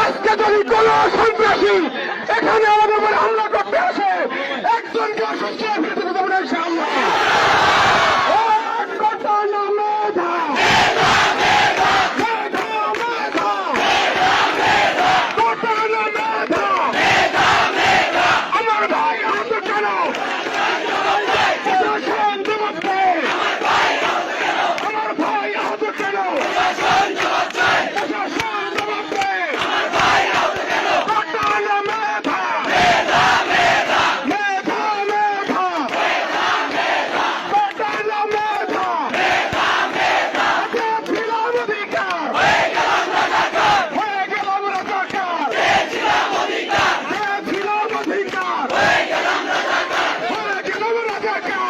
আজকে যদি কোন সন্ত্রাসী Tucker!